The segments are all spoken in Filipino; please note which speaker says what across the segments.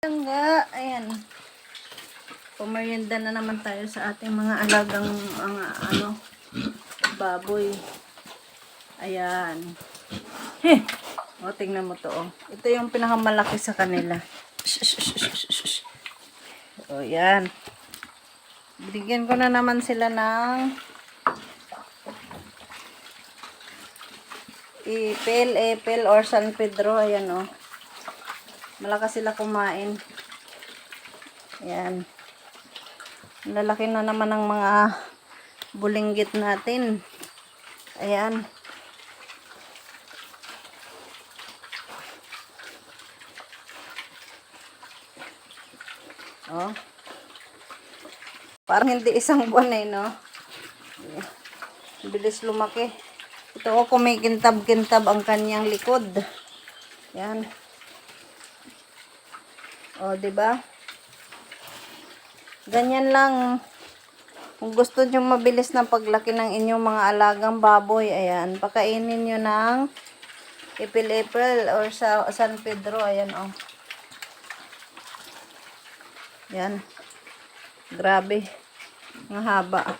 Speaker 1: Ayan nga, ayan. Pumerienda na naman tayo sa ating mga alagang mga ano, baboy. Ayan. Heh. O, tingnan mo to, oh. Ito yung pinakamalaki sa kanila. O, yan. Binigyan ko na naman sila ng ipil, ipil, or San Pedro. Ayan, oh. Malakas sila kumain. Ayan. Lalaki na naman ng mga bulinggit natin. Ayan. Oh. Parang hindi isang buwan eh, no? Bilis lumaki. Ito ko kumikintab-kintab ang kanyang likod. Yan. O, di ba? Ganyan lang. Kung gusto nyo mabilis ng paglaki ng inyong mga alagang baboy, ayan, pakainin nyo ng ipil-ipil or sa San Pedro, ayan, oh. Yan. Grabe. Ang haba.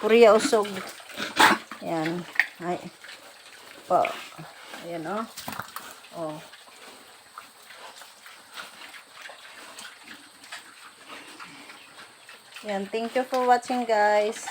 Speaker 1: Korea usog. Yan. Ay. Po. Ayan, oh. Oh. Yan. Thank you for watching, guys.